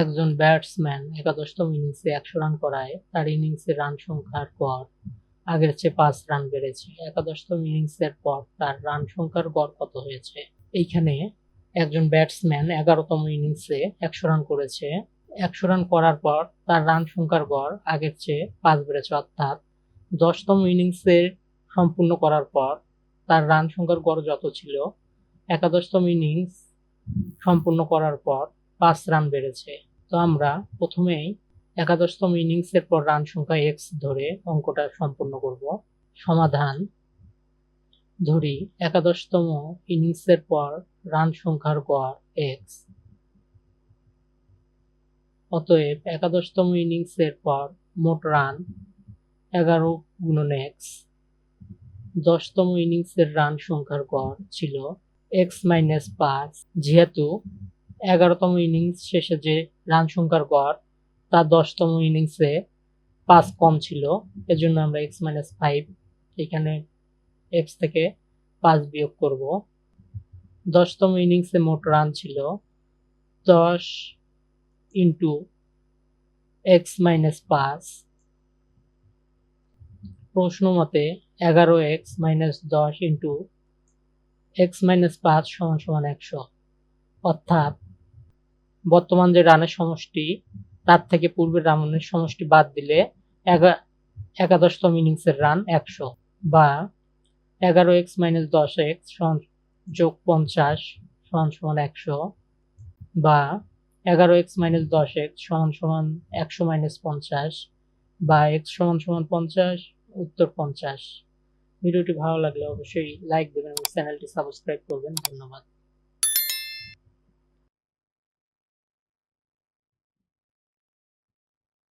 একজন ব্যাটসম্যান একাদশতম ইনিংসে একশো রান করায়, তার ইনিংসের রান সংখ্যার গড় আগের চেয়ে পাঁচ রান বেড়েছে। একাদশতম ইনিংসের পর তার রান সংখ্যার গড় কত হয়েছে? এইখানে একজন ব্যাটসম্যান এগারোতম ইনিংসে একশো রান করেছে। একশো রান করার পর তার রান সংখ্যার গড় আগের চেয়ে পাঁচ বেড়েছে, অর্থাৎ দশতম ইনিংসে সম্পূর্ণ করার পর তার রান সংখ্যার গড় যত ছিল, একাদশতম ইনিংস সম্পূর্ণ করার পর পাঁচ রান বেড়েছে। তো আমরা প্রথমেই একাদশতম ইনিংসের পর রান সংখ্যা এক্স ধরে অঙ্কটা সম্পূর্ণ করব। সমাধান ধরি একাদশতম ইনিংসের পর রান সংখ্যার গড় এক্স অতএব একাদশতম ইনিংসের পর মোট রান এগারো গুণন এক্স দশতম ইনিংসের রান সংখ্যার গড় ছিল এক্স মাইনাস পাঁচ। যেহেতু এগারোতম ইনিংস শেষে যে রান সংখ্যার গড়, তা দশতম ইনিংসে পাঁচ কম ছিল। এজন্য আমরা এক্স মাইনাস ফাইভ এখানে এক্স থেকে পাঁচ বিয়োগ করব। দশতম ইনিংসে মোট রান ছিল দশ ইন্টু এক্স মাইনাস পাঁচ। প্রশ্ন মতে এগারো এক্স মাইনাস দশ ইন্টু এক্স মাইনাস পাঁচ সমান সমান একশো। অর্থাৎ বর্তমান যে রানের সমষ্টি, তার থেকে পূর্বের রানের সমষ্টি বাদ দিলে একাদশতম ইনিংসের রান একশো বা এগারো এক্স মাইনাস দশ এক্স সমান যোগ পঞ্চাশ সমান সমান একশো বা এগারো এক্স মাইনাস দশ এক্স সমান সমান একশো মাইনাস পঞ্চাশ বা এক্স সমান সমান পঞ্চাশ উত্তর পঞ্চাশ। ভিডিওটি ভালো লাগলে অবশ্যই লাইক দেবেন এবং চ্যানেলটি সাবস্ক্রাইব করবেন। ধন্যবাদ।